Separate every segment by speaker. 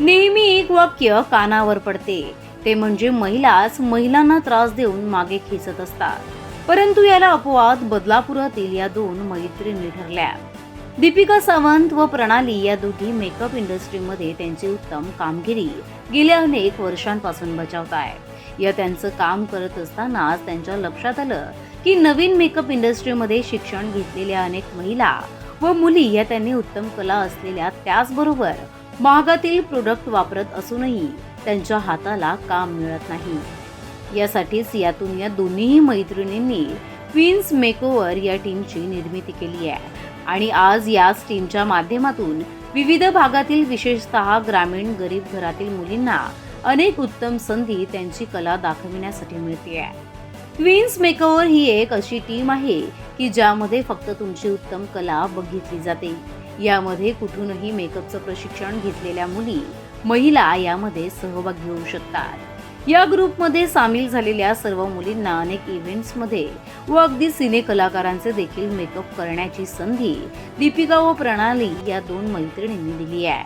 Speaker 1: नेहमी एक वाक्य कानावर पडते. ते म्हणजे महिलाच महिलांना त्रास देऊन मागे खेचत असतात. परंतु याला अपवाद बदलापुरातील या दोन मैत्रिणी ठरल्या. दीपिका सावंत व प्रणाली या दोघी मेकअप इंडस्ट्रीमध्ये त्यांची उत्तम कामगिरी गेल्या अनेक वर्षांपासून बजावत आहे या त्यांचं काम करत असतानाच त्यांच्या लक्षात आलं की नवीन मेकअप इंडस्ट्रीमध्ये शिक्षण घेतलेल्या अनेक महिला व मुली या त्यांनी उत्तम कला असलेल्या त्याचबरोबर महागातील प्रोडक्ट वापरत असूनही त्यांच्या हाताला काम मिळत नाही. यासाठीच यातून या दोन्हीही मैत्रिणींनी क्वीन्स मेकओव्हर या टीमची निर्मिती केली आहे. आणि आज याच टीमच्या माध्यमातून विविध भागातील विशेषतः ग्रामीण गरीब घरातील मुलींना अनेक उत्तम संधी त्यांची कला दाखविण्यासाठी मिळते आहे. क्वीन्स मेकओव्हर ही एक अशी टीम आहे की ज्यामध्ये फक्त तुमची उत्तम कला बघितली जाते. यामध्ये कुठूनही मेकअपचं प्रशिक्षण घेतलेल्या मुली महिला यामध्ये सहभाग घेऊ शकतात. या ग्रुपमध्ये सामील झालेल्या सर्व मुलींना अनेक इव्हेंट्समध्ये व अगदी सिने कलाकारांचे देखील मेकअप करण्याची संधी दीपिका व प्रणाली या दोन मैत्रिणींनी दिली आहे.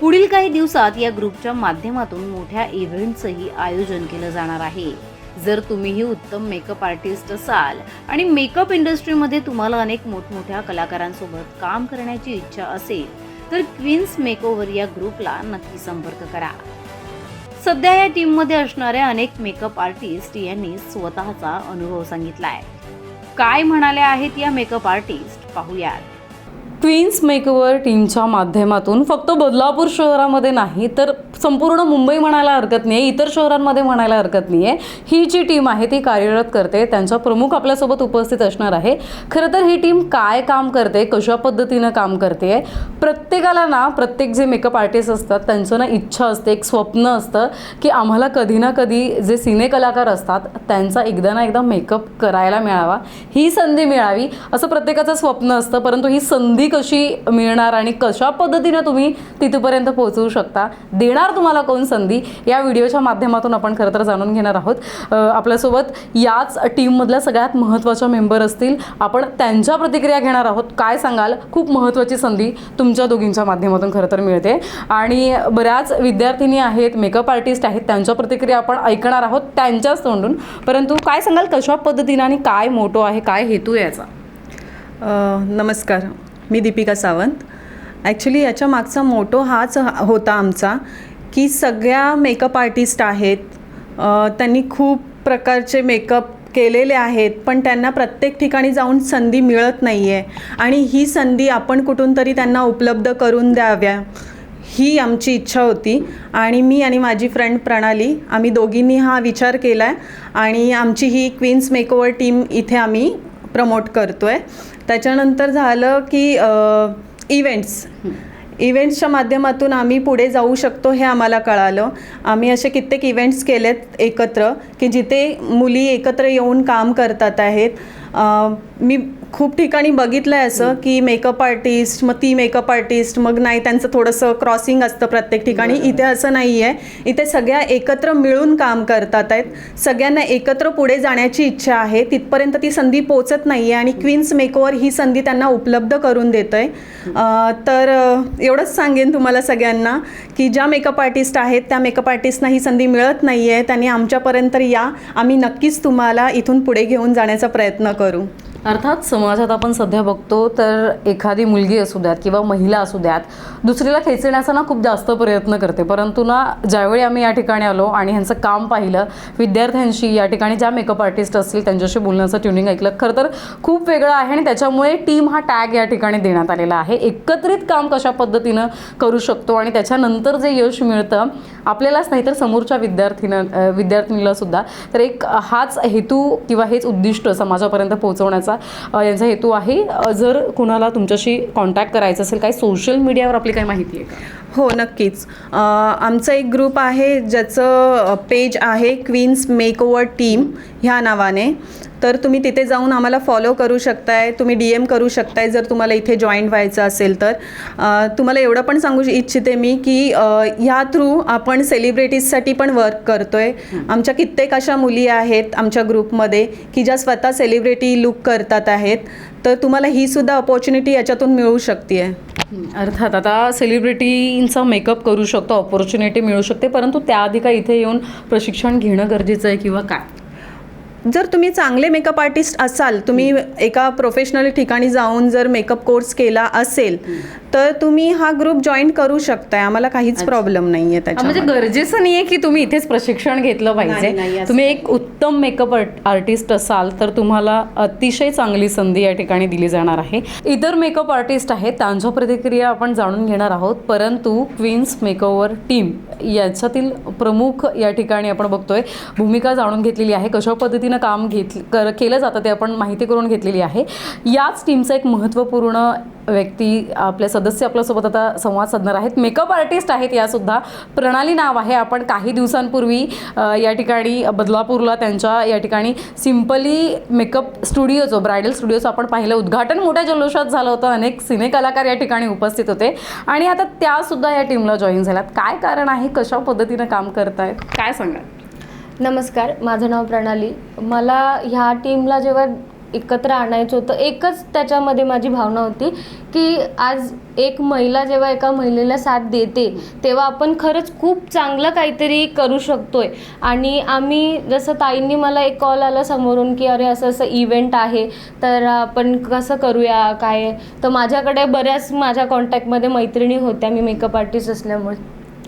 Speaker 1: पुढील काही दिवसात या ग्रुपच्या माध्यमातून मोठ्या इव्हेंटचंही आयोजन केलं जाणार आहे. जर तुम्हीही उत्तम मेकअप आर्टिस्ट असाल आणि मेकअप इंडस्ट्रीमध्ये तुम्हाला अनेक मोठमोठ्या कलाकारांसोबत काम करण्याची इच्छा असेल तर क्वीन्स मेकओव्हर या ग्रुपला नक्की संपर्क करा. सध्या या टीममध्ये असणाऱ्या अनेक मेकअप आर्टिस्ट यांनी स्वतःचा अनुभव सांगितलाय. काय म्हणाले आहेत या मेकअप आर्टिस्ट पाहूयात.
Speaker 2: क्वीन्स मेकओव्हर टीमच्या माध्यमातून फक्त बदलापूर शहरामध्ये नाही तर संपूर्ण मुंबई म्हणायला हरकत नाही आहे इतर शहरांमध्ये म्हणायला हरकत नाही आहे ही जी टीम आहे ती कार्यरत करते त्यांचा प्रमुख आपल्यासोबत उपस्थित असणार आहे. खरं तर ही टीम काय काम करते कशा पद्धतीनं काम करते आहे प्रत्येकाला ना प्रत्येक जे मेकअप आर्टिस्ट असतात त्यांचं ना इच्छा असते एक स्वप्न असतं की आम्हाला कधी ना कधी जे सिने कलाकार असतात त्यांचा एकदा ना एकदा मेकअप करायला मिळावा. ही संधी मिळावी असं प्रत्येकाचं स्वप्न असतं परंतु ही संधी कशी मिळणार आणि कशा पद्धतीनं तुम्ही तिथपर्यंत पोहोचवू शकता देणार तुम्हाला कोण संधी? या व्हिडिओच्या माध्यमातून आपण खरं तर जाणून घेणार आहोत. आपल्यासोबत याच टीममधल्या सगळ्यात महत्त्वाच्या मेंबर असतील. आपण त्यांच्या प्रतिक्रिया घेणार आहोत. काय सांगाल? खूप महत्त्वाची संधी तुमच्या दोघींच्या माध्यमातून खरं तर मिळते. आणि बऱ्याच विद्यार्थिनी आहेत मेकअप आर्टिस्ट आहेत त्यांच्या प्रतिक्रिया आपण ऐकणार आहोत त्यांच्याच तोंडून. परंतु काय सांगाल? कशा पद्धतीनं आणि काय मोठो आहे? काय हेतू आहे याचा?
Speaker 3: नमस्कार. मी दीपिका सावंत. ॲक्च्युली याच्या मागचा मोटो हाच होता आमचा. की सगळ्या मेकअप आर्टिस्ट आहेत त्यांनी खूप प्रकारचे मेकअप केलेले आहेत पण त्यांना प्रत्येक ठिकाणी जाऊन संधी मिळत नाही आहे आणि ही संधी आपण कुठून तरी त्यांना उपलब्ध करून द्याव्या ही आमची इच्छा होती. आणि मी आणि माझी फ्रेंड प्रणाली आम्ही दोघींनी हा विचार केला आहे आणि आमची ही क्वीन्स मेकओवर टीम इथे आम्ही प्रमोट करतो आहे त्याच्यानंतर झालं की इव्हेंट्स इव्हेंट्सच्या माध्यमातून आम्ही पुढे जाऊ शकतो हे आम्हाला कळालं. आम्ही असे कित्येक इव्हेंट्स केलेत एकत्र की जिथे मुली एकत्र येऊन काम करतात आहेत. मी खूप ठिकाणी बघितलं आहे असं की मेकअप आर्टिस्ट मग ती मेकअप आर्टिस्ट मग नाही त्यांचं थोडंसं क्रॉसिंग असतं प्रत्येक ठिकाणी. इथे असं नाही आहे इथे सगळ्या एकत्र मिळून काम करतात आहेत. सगळ्यांना एकत्र पुढे जाण्याची इच्छा आहे. तिथपर्यंत ती संधी पोचत नाही आहे आणि क्वीन्स मेकओव्हर ही संधी त्यांना उपलब्ध करून देतं आहे तर एवढंच सांगेन तुम्हाला सगळ्यांना की ज्या मेकअप आर्टिस्ट आहेत त्या मेकअप आर्टिस्टना ही संधी मिळत नाही आहे त्यांनी आमच्यापर्यंत या. आम्ही नक्कीच तुम्हाला इथून पुढे घेऊन जाण्याचा प्रयत्न करू.
Speaker 2: अर्थात समाजात आपण सध्या बघतो तर एखादी मुलगी असू द्यात किंवा महिला असू द्यात दुसरीला खेचण्याचा ना खूप जास्त प्रयत्न करते. परंतु ना ज्यावेळी आम्ही या ठिकाणी आलो आणि ह्यांचं काम पाहिलं विद्यार्थ्यांशी या ठिकाणी ज्या मेकअप आर्टिस्ट असतील त्यांच्याशी बोलण्याचं ट्युनिंग ऐकलं खरं तर खूप वेगळं आहे आणि त्याच्यामुळे टीम हा टॅग या ठिकाणी देण्यात आलेला आहे. एकत्रित काम कशा पद्धतीनं करू शकतो आणि त्याच्यानंतर जे यश मिळतं आपल्यालाच नाही तर समोरच्या विद्यार्थीनं विद्यार्थिनीला सुद्धा. तर एक हाच हेतू किंवा हेच उद्दिष्ट समाजापर्यंत पोहोचवण्याचा अ, यांचा हेतू आहे. जर कुणाला तुमच्याशी कॉन्टॅक्ट करायचं असेल काही सोशल मीडियावर आपली काही माहिती आहे का?
Speaker 3: हो नक्कीच. आमचा एक ग्रुप आहे ज्याचं पेज आहे क्वीन्स मेकओवर टीम ह्या नावाने. तर तुम्ही तिथे जाऊन आम्हाला फॉलो करू शकताय तुम्ही डी एम करू शकताय जर तुम्हाला इथे जॉईन व्हायचं असेल तर. तुम्हाला एवढं पण सांगू इच्छिते मी की ह्या थ्रू आपण सेलिब्रिटीजसाठी पण वर्क करतोय. आमच्या कित्येक अशा मुली आहेत आमच्या ग्रुपमध्ये की ज्या स्वतः सेलिब्रिटी लुक करतात आहेत. तर तुम्हाला ही सुद्धा अपॉर्च्युनिटी याच्यातून मिळू शकते
Speaker 2: अर्थात आता सेलिब्रिटींचा मेकअप करू शकतो ऑपॉर्च्युनिटी मिळू शकते परंतु त्याआधी काय इथे येऊन प्रशिक्षण घेणं गरजेचं आहे किंवा काय?
Speaker 3: जर तुम्ही चांगले मेकअप आर्टिस्ट असाल तुम्ही एका प्रोफेशनल ठिकाणी जाऊन जर मेकअप कोर्स केला असेल तर तुम्ही हा ग्रुप जॉईन करू शकताय. आम्हाला काहीच प्रॉब्लेम नाही आहे
Speaker 2: हा, म्हणजे
Speaker 3: त्याच्यामध्ये.
Speaker 2: गरजेचं नाहीये की तुम्ही इथेच प्रशिक्षण घेतलं
Speaker 3: नाही, नाही,
Speaker 2: पाहिजे
Speaker 3: असं
Speaker 2: तुम्ही एक उत्तम मेकअप आर्टिस्ट असाल तर तुम्हाला अतिशय चांगली संधी या ठिकाणी दिली जाणार आहे. इतर मेकअप आर्टिस्ट आहेत त्यांच्या प्रतिक्रिया आपण जाणून घेणार आहोत. परंतु क्वीन्स मेकओव्हर टीम याच्यातील प्रमुख या ठिकाणी आपण बघतोय. भूमिका जाणून घेतलेली आहे. कशा पद्धतीनं काम घेत कर केलं जातं ते आपण माहिती करून घेतलेली आहे. याच टीमचा एक महत्त्वपूर्ण व्यक्ती आपले सदस्य आपल्यासोबत आता संवाद साधणार आहेत. मेकअप आर्टिस्ट आहेत यासुद्धा. प्रणाली नाव आहे आपण काही दिवसांपूर्वी या ठिकाणी बदलापूरला त्यांच्या या ठिकाणी सिम्पली मेकअप स्टुडिओ जो ब्रायडल स्टुडिओचं आपण पाहिलं. उद्घाटन मोठ्या जल्लोषात झालं होतं. अनेक सिने कलाकार या ठिकाणी उपस्थित होते. आणि आता त्यासुद्धा या टीमला जॉईन झाल्यात. काय कारण आहे? कशा पद्धतीनं काम करतायत? काय सांगाल?
Speaker 4: नमस्कार. माझं नाव प्रणाली. मला ह्या टीमला जेव्हा एकत्र आणायचं होतं. एकच त्याच्यामध्ये माझी भावना होती की आज एक महिला जेव्हा एका महिलेला साथ देते तेव्हा आपण खरंच खूप चांगलं काहीतरी करू शकतोय. आणि आम्ही जसं ताईंनी मला एक कॉल आला समोरून की अरे असं असं इव्हेंट आहे तर आपण कसं करूया काय? तर माझ्याकडे बऱ्याच माझ्या कॉन्टॅक्टमध्ये मैत्रिणी होत्या मी मेकअप आर्टिस्ट असल्यामुळे.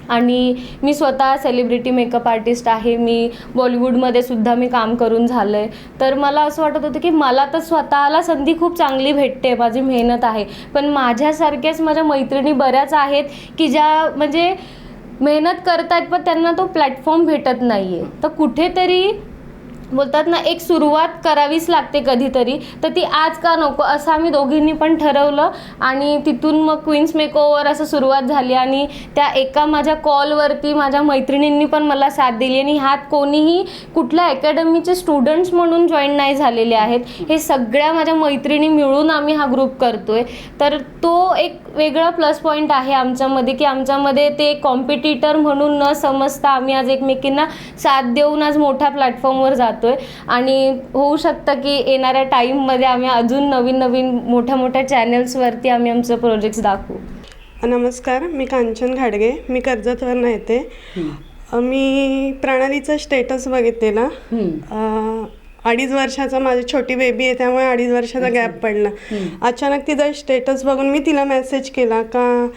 Speaker 4: आणि मी स्वतः सेलिब्रिटी मेकअप आर्टिस्ट आहे. मी बॉलिवूडमध्ये सुद्धा मी काम करून झालं आहे तर मला असं वाटत होतं की मला तर स्वतःला संधी खूप चांगली भेटते माझी मेहनत आहे. पण माझ्यासारख्याच माझ्या मैत्रिणी बऱ्याच आहेत की ज्या म्हणजे मेहनत करतायत पण त्यांना तो प्लॅटफॉर्म भेटत नाही आहे तर कुठेतरी बोलतात ना एक सुरुवात करावीच लागते कधीतरी. तर ती आज का नको असं आम्ही दोघींनी पण ठरवलं आणि तिथून मग क्वीन्स मेकओवर असं सुरुवात झाली आणि त्या एका माझ्या कॉलवरती माझ्या मैत्रिणींनी पण मला साथ दिली आणि ह्यात कोणीही कुठल्या अकॅडमीचे स्टुडंट्स म्हणून जॉईन नाही झालेले आहेत. हे सगळ्या माझ्या मैत्रिणी मिळून आम्ही हा ग्रुप करतोय. तर तो एक वेगळा प्लस पॉईंट आहे आमच्यामध्ये की आमच्यामध्ये ते कॉम्पिटिटर म्हणून न समजता आम्ही आज एकमेकींना साथ देऊन आज मोठ्या प्लॅटफॉर्मवर जातो जातोय. आणि होऊ शकतं की येणाऱ्या टाईममध्ये आम्ही अजून नवीन नवीन मोठ्या मोठ्या चॅनल्सवरती आम्ही आमचं प्रोजेक्ट्स दाखवू.
Speaker 5: नमस्कार मी कांचन घाडगे. मी कर्जतवरनं येते. मी प्रणालीचा स्टेटस बघितलेला. अ, अडीच वर्षाचा माझी छोटी बेबी आहे त्यामुळे अडीच वर्षाचा गॅप पडला. अचानक तिचा स्टेटस बघून मी तिला मेसेज केला का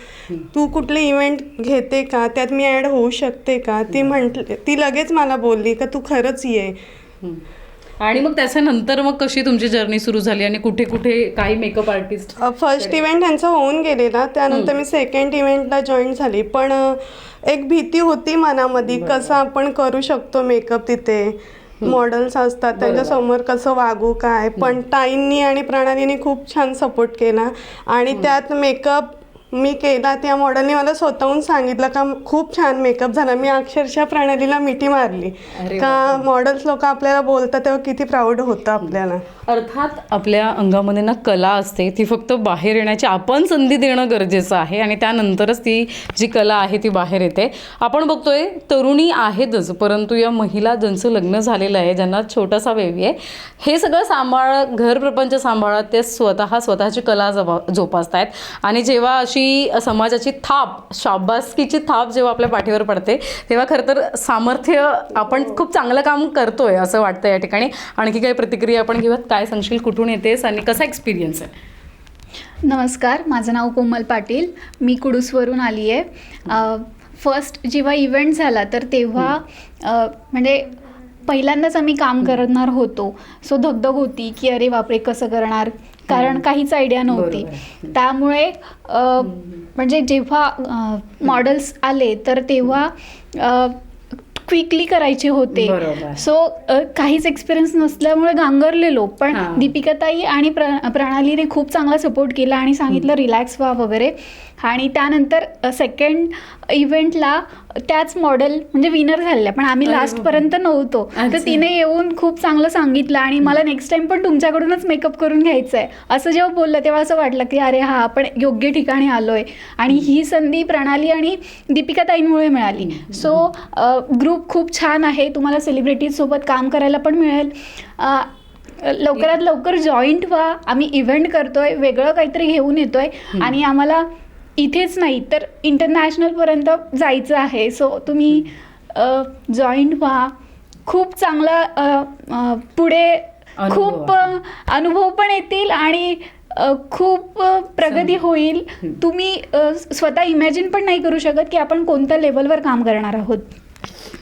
Speaker 5: तू कुठले इव्हेंट घेते का? त्यात मी ॲड होऊ शकते का? ती म्हटली ती लगेच मला बोलली का तू खरंच ये.
Speaker 2: आणि मग त्याच्यानंतर मग कशी तुमची जर्नी सुरू झाली आणि कुठे कुठे काही मेकअप आर्टिस्ट
Speaker 5: फर्स्ट इव्हेंट त्यांचा होऊन गेलेला त्यानंतर मी सेकंड इव्हेंटला जॉईन झाली. पण एक भीती होती मनामध्ये कसं आपण करू शकतो मेकअप तिथे? मॉडेल्स असतात त्यांच्यासमोर कसं वागू काय? पण ताईंनी आणि प्रणालीने खूप छान सपोर्ट केला. आणि त्यात मेकअप मी केला त्या मॉडेलने मला स्वतःहून सांगितलं का खूप छान मेकअप झाला. मी अक्षरशः प्रणालीला मिठी मारली. का मॉडेल्स लोक आपल्याला बोलतात तेव्हा किती प्राऊड होतं आपल्याला.
Speaker 2: अर्थात आपल्या अंगामध्ये ना कला असते ती फक्त बाहेर येण्याची आपण संधी देणं गरजेचं आहे आणि त्यानंतरच ती जी कला आहे ती बाहेर येते. आपण बघतोय तरुणी आहेतच परंतु या महिला ज्यांचं लग्न झालेलं आहे ज्यांना छोटासा बेबी आहे हे सगळं सांभाळ घर प्रपंच सांभाळत ते स्वतः स्वतःची कला जपा जोपासत आहेत आणि जेव्हा अशी समाजाची थाप शाबासकीची थाप जेव्हा आपल्या पाठीवर पडते तेव्हा खरं तर सामर्थ्य आपण खूप चांगलं काम करतोय असं वाटतं या ठिकाणी. आणखी काही प्रतिक्रिया आपण घेऊयात काय सांगशील कुठून येतेस आणि कसा एक्सपिरियन्स आहे?
Speaker 6: नमस्कार माझं नाव कोमल पाटील मी कुडूसवरून आली आहे फर्स्ट जेव्हा इव्हेंट झाला तर तेव्हा म्हणजे पहिल्यांदाच आम्ही काम करणार होतो. सो धगधग होती की अरे बापरे कसं करणार? कारण काहीच आयडिया नव्हती. त्यामुळे म्हणजे जेव्हा मॉडेल्स आले तर तेव्हा क्विकली करायचे होते. सो काहीच एक्सपिरियन्स नसल्यामुळे गांगरलेलो पण. दीपिकाताई आणि प्र प्रणालीने खूप चांगला सपोर्ट केला आणि सांगितलं रिलॅक्स व्हा वगैरे. आणि त्यानंतर सेकंड इव्हेंटला त्याच मॉडेल म्हणजे विनर झालेल्या. पण आम्ही लास्टपर्यंत नव्हतो. तर. तिने येऊन खूप चांगलं सांगितलं आणि मला नेक्स्ट टाइम पण तुमच्याकडूनच मेकअप करून घ्यायचं आहे असं जेव्हा बोललं तेव्हा असं वाटलं की अरे हा आपण योग्य ठिकाणी आलोय. आणि ही संधी प्रणाली आणि दीपिका ताईंमुळे मिळाली. सो ग्रुप खूप छान आहे. तुम्हाला सेलिब्रिटीज सोबत काम करायला पण मिळेल. लवकरात लवकर जॉईंट व्हा. आम्ही इव्हेंट करतोय. वेगळं काहीतरी घेऊन येतोय. आणि आम्हाला इथेच नाही तर इंटरनॅशनलपर्यंत जायचं आहे. सो तुम्ही जॉईंट व्हा. खूप चांगला पुढे खूप अनुभव पण येतील आणि खूप प्रगती होईल. तुम्ही स्वतः इमॅजिन पण नाही करू शकत की आपण कोणत्या लेवलवर काम करणार आहोत.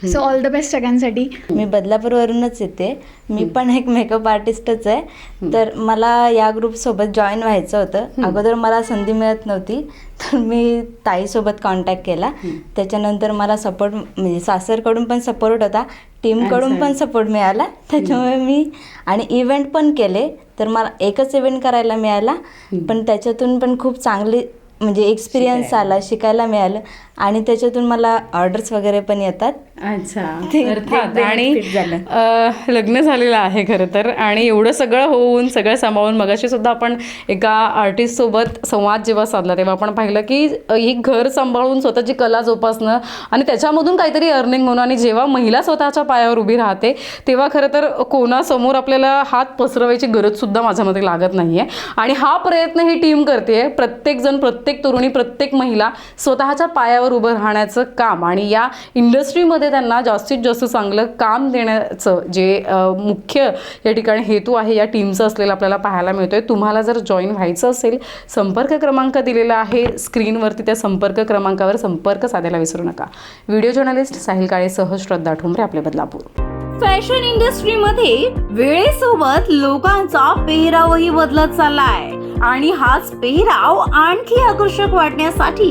Speaker 6: सो ऑल द बेस्ट सगळ्यांसाठी.
Speaker 7: मी बदलापूरवरूनच येते. मी पण एक मेकअप आर्टिस्टच आहे. तर मला या ग्रुपसोबत जॉईन व्हायचं होतं. अगोदर मला संधी मिळत नव्हती. तर मी ताईसोबत कॉन्टॅक्ट केला. त्याच्यानंतर मला सपोर्ट म्हणजे सासरकडून पण सपोर्ट होता. टीमकडून पण सपोर्ट मिळाला. त्याच्यामुळे मी आणि इव्हेंट पण केले. तर मला एकच इव्हेंट करायला मिळाला. पण त्याच्यातून पण खूप चांगली म्हणजे एक्सपिरियन्स आला शिकायला मिळालं. आणि त्याच्यातून मला ऑर्डर्स वगैरे पण येतात.
Speaker 2: अच्छा. अर्थात आणि लग्न झालेलं आहे खरं तर. आणि एवढं सगळं होऊन सगळं सांभाळून मगाशी सुद्धा आपण एका आर्टिस्ट सोबत संवाद जेव्हा साधला तेव्हा आपण पाहिलं की ही घर सांभाळून स्वतःची कला जोपासणं आणि त्याच्यामधून काहीतरी अर्निंग होणं आणि जेव्हा महिला स्वतःच्या पायावर उभी राहते तेव्हा खरं तर कोणासमोर आपल्याला हात पसरवायची गरज सुद्धा माझ्यामध्ये लागत नाहीये. आणि हा प्रयत्न ही टीम करते प्रत्येक जण प्रत्येक तरुणी प्रत्येक महिला स्वतःच्या पायावर उभं राहण्याचं काम. आणि या इंडस्ट्रीमध्ये त्यांना जास्तीत जास्त चांगलं काम देण्याचं जे मुख्य या ठिकाणी हेतू आहे या टीमचं असलेलं आपल्याला पाहायला मिळतोय. तुम्हाला जर जॉईन व्हायचं असेल संपर्क क्रमांक दिलेला आहे स्क्रीनवरती त्या संपर्क क्रमांकावर संपर्क साधायला विसरू नका. व्हिडिओ जर्नलिस्ट साहिल काळेसह श्रद्धा ठोंबरे आपले बदलापूर.
Speaker 1: फॅशन इंडस्ट्रीमध्ये वेळेसोबत लोकांचा पेहरावही बदलत चाललाय. आणि हाच पेहराव आणखी आकर्षक वाटण्यासाठी